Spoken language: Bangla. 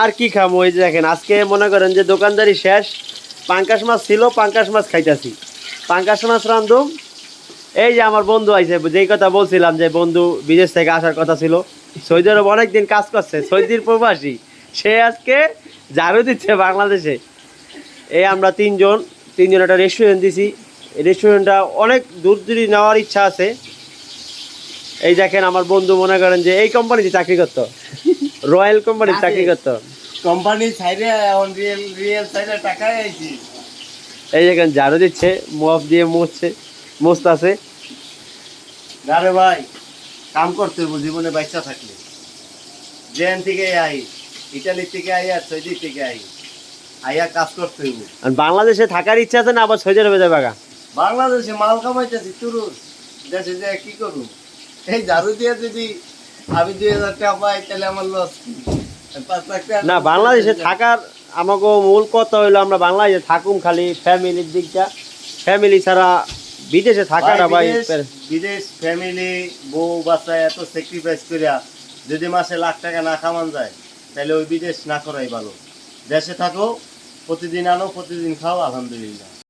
আর কি খামো? ওই যে দেখেন, আজকে মনে করেন যে দোকানদারি শেষ, পাঙ্কাশ মাছ ছিল, পাঙ্কাশ মাছ খাইতেছি। পাঙ্কাশ মাছ রান্ধুম। এই যে আমার বন্ধু আইছে, যেই কথা বলছিলাম যে বন্ধু বিদেশ থেকে আসার কথা ছিল, সৌদি আরব অনেকদিন কাজ করছে, সৌদির প্রবাসী। সে আজকে ঝাড়ু দিচ্ছে বাংলাদেশে। এই আমরা তিনজন তিনজন একটা রেস্টুরেন্ট দিছি। রেস্টুরেন্টটা অনেক দূর দূরে নেওয়ার ইচ্ছা আছে। এই দেখেন, আমার বন্ধু মনে করেন যে এই কোম্পানিতে চাকরি করতো। রয়্যাল কোম্পানির চাকরি করতো। কোম্পানি সাইডে এখন রিয়েল রিয়েল সাইডে টাকায় আইছি। এই দেখেন ঝাড়ু দিচ্ছে মফ দিয়ে মুছছে মুছতাছে। আরে ভাই কাম করতে হইব জীবনে বাচ্চা থাকলে। জেন থেকে আই ইটালি থেকে আই আর সৌদি থেকে আই। আইয়া কাজ করতে হইব। আর বাংলাদেশে থাকার ইচ্ছা আছে না আবার সৌদি আরবে যাবে বাংলাদেশে মাল কামাইতেছি তুরুস দেশে যে কি করব এই ঝাড়ু দিয়ে যদি আমি দুই হাজার টাকা পাই তাহলে আমার লস পাঁচ লাখ টাকা না বাংলাদেশে থাকার আমাকে মূল কথা হইল আমরা বাংলাদেশে থাকুম খালি ফ্যামিলির দিকটা। ফ্যামিলি ছাড়া বিদেশে থাকাটা ভাই বিদেশ- বিদেশ ফ্যামিলি বউ বাচ্চা এত স্যাক্রিফাইস করিয়া যদি মাসে লাখ টাকা না খাওয়ান যায় তাহলে ওই বিদেশ না করাই ভালো। দেশে থাকো প্রতিদিন আনো প্রতিদিন খাও আলহামদুলিল্লাহ।